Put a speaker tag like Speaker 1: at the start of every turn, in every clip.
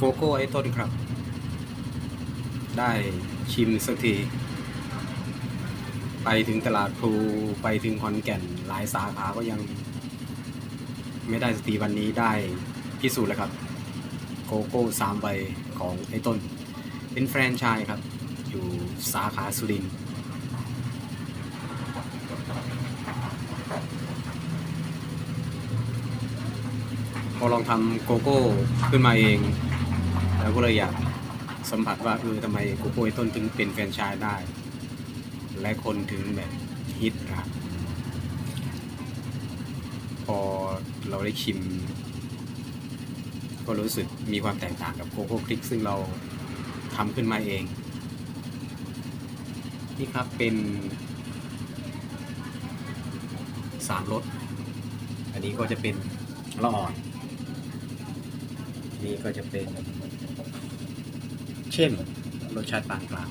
Speaker 1: โกโก้ไอ้ต้นครับ ได้ชิมสักที ไปถึงตลาดพลูไปถึงขอนแก่นหลายสาขาก็ยัง ไม่ได้สกทีวันนี้ได้พิสูจน์แล้วครับ โกโก้สามใบของไอ้ต้น เป็นแฟรนไชส์ครับ อยู่สาขาสุรินทร์พอลองทำโกโก้ขึ้นมาเอง แล้วก็เลยอยากสัมผัสว่าเออทำไมโกโก้ไอต้นถึงเป็นแฟรนไชส์ได้ และคนถึงแบบฮิตครับ พอเราได้ชิม ก็รู้สึกมีความแตกต่างกับโกโก้คลิกซึ่งเราทำขึ้นมาเอง นี่ครับเป็นสามรส อันนี้ก็จะเป็นละอ่อน นี่ก็จะเป็น เข้มรสชาติปานกลาง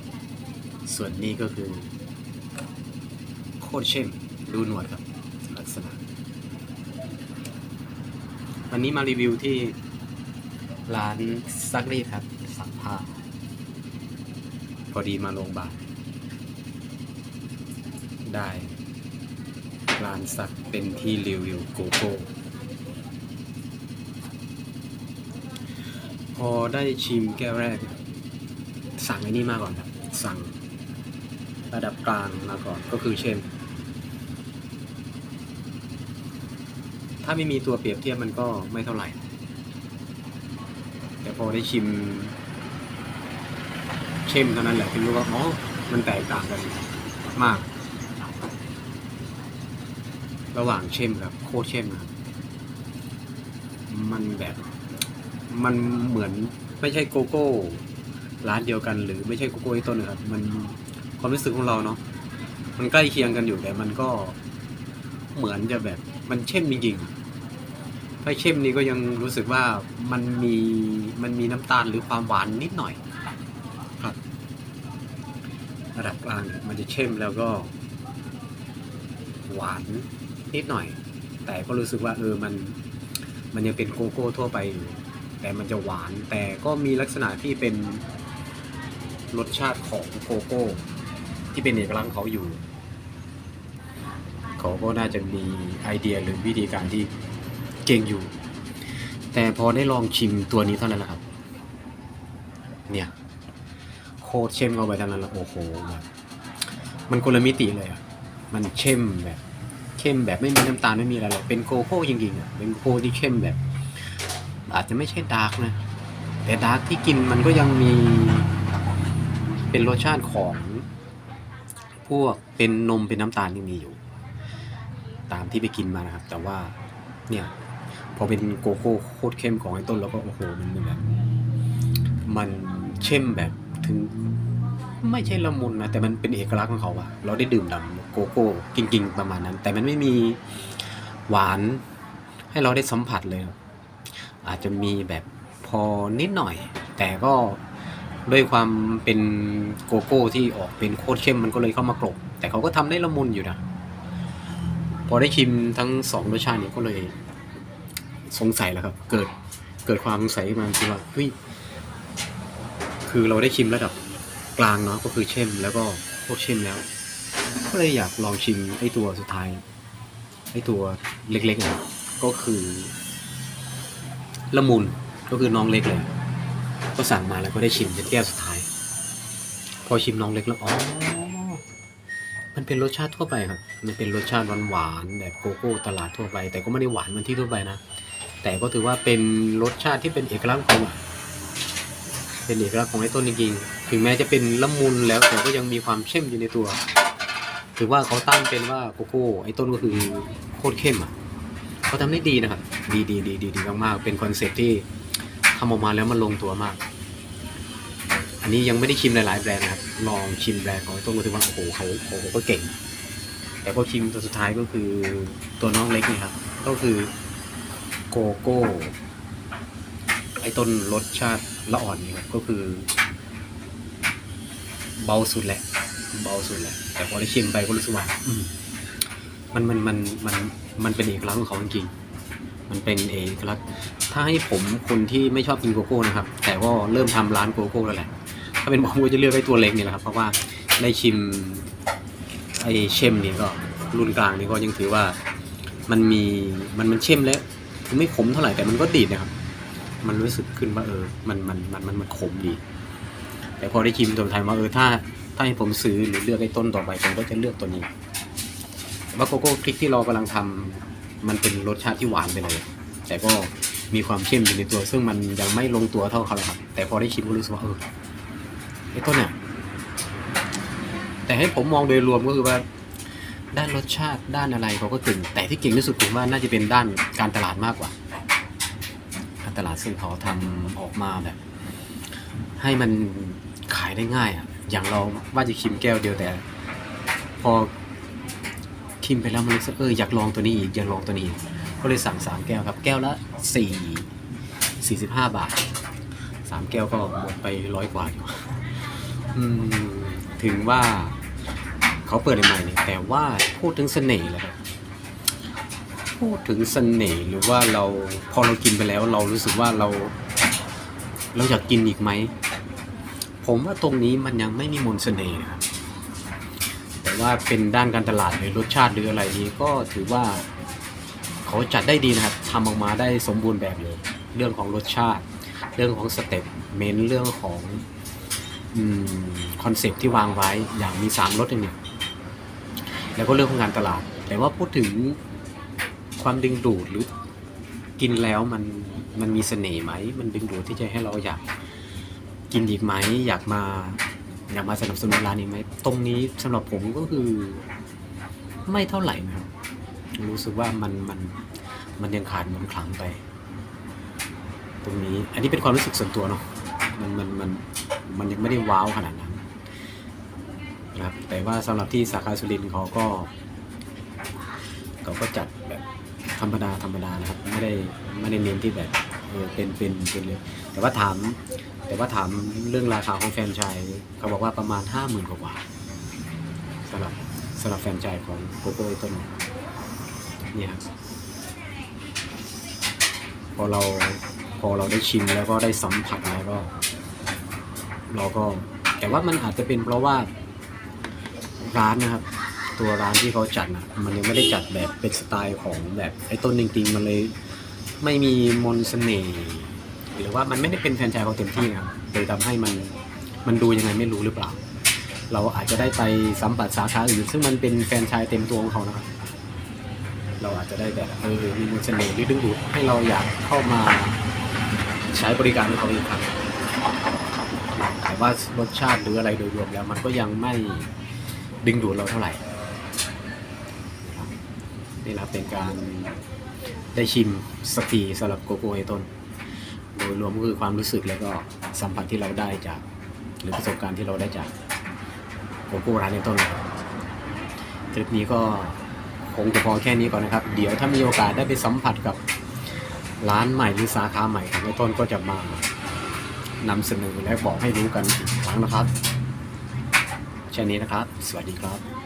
Speaker 1: ส่วนนี้ก็คือโคตรเข้มดูหนวดครับ ลักษณะ วันนี้มารีวิวที่ร้านซักรีดครับสักผ้าพอดีมาโรงพยาบาลได้ร้านซักเป็นที่รีวิวโกโก้พอได้ชิมแก้วแรก สั่งไอ้นี่มาก่อนครับสั่งระดับกลางมาก่อนก็คือเชมถ้าไม่มีตัวเปรียบเทียบมันก็ไม่เท่าไหร่ แต่พอได้ชิมเข้มเท่านั้นแหละถึงรู้ว่าอ๋อมันแตกต่างกันมาก ระหว่างเข้มกับโคตรเข้มนะครับมันแบบ มันเหมือนไม่ใช่โกโก้ ร้านเดียวกัน หรือไม่ใช่โกโก้ไอ้ต้นนะครับ มันความรู้สึกของเราเนาะมันใกล้เคียงกันอยู่แต่มันก็เหมือนจะแบบมันเข้มจริงๆถ้าเข้มนี่ก็ยังรู้สึกว่ามันมีมันมีน้ำตาลหรือความหวานนิดหน่อยครับระดับกลางมันจะเข้มแล้วก็ หวานนิดหน่อย แต่ก็รู้สึกว่าเออมันมันยังเป็นโกโก้ทั่วไปอยู่แต่มันจะหวานแต่ก็มีลักษณะที่เป็น รสชาติของโกโก้ ที่เป็นเอกลักษณ์ของเขาอยู่ เขาก็น่าจะมีไอเดียหรือวิธีการที่เก่งอยู่ แต่พอได้ลองชิมตัวนี้เท่านั้นแหละครับ เนี่ยโคตรเข้มเข้าไปเท่านั้นแล้วโอ้โหแบบมันคนละมิติเลยอะมันเข้มแบบเข้มแบบไม่มีน้ำตาลไม่มีอะไรเลยเป็นโกโก้จริงๆอะเป็นโกโก้ที่เข้มแบบ อาจจะไม่ใช่ดาร์กนะ แต่ดาร์กที่กินมันก็ยังมี เป็นรสชาติของพวกเป็นนมเป็นน้ำตาลที่มีอยู่ ตามที่ไปกินมานะครับ แต่ว่าเนี่ยพอเป็นโกโก้โคตรเข้มของไอ้ต้นแล้วก็โอ้โหมันแบบ มันเข้มแบบถึงไม่ใช่ละมุนนะแต่มันเป็นเอกลักษณ์ของเขาอะเราได้ดื่มด่ำโกโก้จริงๆ ประมาณนั้น แต่มันไม่มีหวานให้เราได้สัมผัสเลย อาจจะมีแบบพอนิดหน่อย แต่ก็ ด้วยความเป็นโกโก้ที่ออกเป็นโคตรเข้มมันก็เลยเข้ามากรบแต่เขาก็ทำได้ละมุนอยู่นะพอได้ชิมทั้งสองรสชาตินี้ก็เลยสงสัยแล้วครับ เกิดเกิดความสงสัยมาคือว่าเฮ้ยคือเราได้ชิมระดับกลางเนาะก็คือเข้มแล้วก็โคตรเข้มแล้ว ก็เลยอยากลองชิมไอ้ตัวสุดท้ายไอ้ตัวเล็กๆนะก็คือละมุนก็คือน้องเล็กเลย ก็สั่งมาแล้วก็ได้ชิมเป็นแก้วสุดท้าย พอชิมน้องเล็กแล้วอ๋อมันเป็นรสชาติทั่วไปครับ มันเป็นรสชาติหวานๆแบบโกโก้ตลาดทั่วไป แต่ก็ไม่ได้หวานเหมือนที่ทั่วไปนะ แต่ก็ถือว่าเป็นรสชาติที่เป็นเอกลักษณ์ของเป็นเอกลักษณ์ของไอ้ต้นจริงๆ ถึงแม้จะเป็นละมุนแล้วแต่ก็ยังมีความเข้มอยู่ในตัว ถือว่าเขาตั้งเป็นว่าโกโก้ไอ้ต้นก็คือโคตรเข้มอะเขาทำได้ดีนะครับ ดีดีดีดีดีมากๆ เป็นคอนเซ็ปที่ ทำออกมาแล้วมันลงตัวมาก อันนี้ยังไม่ได้ชิมหลายๆแบรนด์นะครับ ลองชิมแบรนด์ของไอ้ต้นก็ถือว่าโอ้โหเขาโอ้โหก็เก่ง แต่พอชิมตัวสุดท้ายก็คือตัวน้องเล็กนี่ครับ ก็คือโกโก้ไอ้ต้นรสชาติละอ่อนนี่ครับก็คือ เบาสุดแหละเบาสุดแหละแต่พอได้ชิมไปก็รู้สึกว่ามมันมันมันมันมันเป็นเอกลักษณ์ของเขาจริง มันเป็นเอกลักษณ์ถ้าให้ผมคนที่ไม่ชอบกินโกโก้นะครับ แต่ก็เริ่มทำร้านโกโก้แล้วแหละ ถ้าเป็นผมก็จะเลือกไอ้ตัวเล็กนี่แหละครับ เพราะว่าได้ชิมไอ้เชมนี่ก็รุ่นกลางนี่ก็ยังถือว่ามันมีมันมันเช่มแล้วไม่ขมเท่าไหร่แต่มันก็ดีดนะครับ มันรู้สึกขึ้นว่าเออ มันมันมันมันมันขมดี แต่พอได้ชิมตัวไทยว่าเออถ้าถ้าให้ผมซื้อหรือเลือกไอ้ต้นต่อไปผมก็จะเลือกตัวนี้ว่าโกโก้คลิกที่เรากำลังทำ มันเป็นรสชาติที่หวานไปเลย แต่ก็มีความเข้มอยู่ในตัว ซึ่งมันยังไม่ลงตัวเท่าเขาหรอกครับ แต่พอได้ชิมก็รู้สึกว่าเออไอ้ต้นเนี่ย แต่ให้ผมมองโดยรวมก็คือว่า ด้านรสชาติด้านอะไรเขาก็เก่ง แต่ที่เก่งที่สุดผมว่าน่าจะเป็นด้านการตลาดมากกว่า การตลาดซึ่งเขาทำออกมาแบบ ให้มันขายได้ง่ายอะ อย่างเราว่าจะชิมแก้วเดียวแต่ พอ ชิมไปแล้วมันรู้สึกเอออยากลองตัวนี้อีกอยากลองตัวนี้อีกก็เลยสั่งสามแก้วครับ แก้วละสี่สี่สิบห้าบาทสามแก้วก็หมดไปร้อยกว่าอยู่ถึงว่าเขาเปิดใหม่เนี่ยแต่ว่าพูดถึงเสน่ห์แล้วครับพูดถึงเสน่ห์หรือว่าเราพอเรากินไปแล้ว เรารู้สึกว่าเรา เราอยากกินอีกไหม ผมว่าตรงนี้มันยังไม่มีมนเสน่ห์ครับ ว่าเป็นด้านการตลาดหรือรสชาติหรืออะไรนี้ก็ถือว่าเขาจัดได้ดีนะครับทำออกมาได้สมบูรณ์แบบเลยเรื่องของรสชาติ เรื่องของสเต็ปเมนเรื่องของคอนเซปที่วางไว้อย่างมีสามรสเนี่ยแล้วก็เรื่องของการตลาด แต่ว่าพูดถึงความดึงดูดหรือกินแล้วมันมันมีเสน่ห์ไหม มันดึงดูดที่จะให้เราอยากกินอีกไหม อยากมา อยากมาสนับสนุนร้านนี้ไหมตรงนี้สำหรับผมก็คือ ไม่เท่าไหร่นะครับ รู้สึกว่ามันมันมันยังขาดมันขลังไป ตรงนี้ อันนี้เป็นความรู้สึกส่วนตัวเนาะมันมันมันมันยังไม่ได้ว้าวขนาดนั้นนะครับแต่ว่าสำหรับที่สาขาสุรินทร์เขาก็เขาก็จัดแบบธรรมดาธรรมดานะครับ ไม่ได้ไม่ได้เน้นที่แบบ เออเป็นเป็นเป็นเลยแต่ว่าถาม แต่ว่าถามเรื่องราคาของแฟรนไชส์เขาบอกว่าประมาณห้าหมื่นกว่าบาทสำหรับสำหรับแฟรนไชส์ของโกโก้ต้นนี่ครับพอเราพอเราได้ชิมแล้วก็ได้สัมผัสแล้วก็ เราก็ แต่ว่ามันอาจจะเป็นเพราะว่าร้านนะครับ ตัวร้านที่เขาจัดนะมันยังไม่ได้จัดแบบเป็นสไตล์ของแบบไอ้ต้นจริงๆมันเลย ไม่มีมนต์เสน่ห์หรือว่ามันไม่ได้เป็นแฟนชส์เขาเต็มที่นะครับเลยทำให้มันมันดูยังไงไม่รู้หรือเปล่า เราอาจจะได้ไปสัมผัสสาขาอื่นซึ่งมันเป็นแฟนชส์เต็มตัวของเขานะครับ เราอาจจะได้แบบเออมีมนต์เสน่ห์หรือดึงดูดให้เราอยากเข้ามาใช้บริการของเขาอีกครั้งแต่ว่ารสชาติหรืออะไรโดยรวมแล้ว มันก็ยังไม่ดึงดูดเราเท่าไหร่นี่แหละเป็นการ ได้ชิมสกทีสำหรับโกโก้ไอต้น โดยรวมก็คือความรู้สึกแล้วก็สัมผัสที่เราได้จาก หรือประสบการณ์ที่เราได้จากโกโก้ร้านไอต้นคลิปนี้ก็คงจะพอแค่นี้ก่อนนะครับ เดี๋ยวถ้ามีโอกาสได้ไปสัมผัสกับร้านใหม่หรือสาขาใหม่ของไอต้นก็จะมานำเสนอและบอกให้รู้กันอีกครั้งนะครับแค่นนี้นะครับ สวัสดีครับ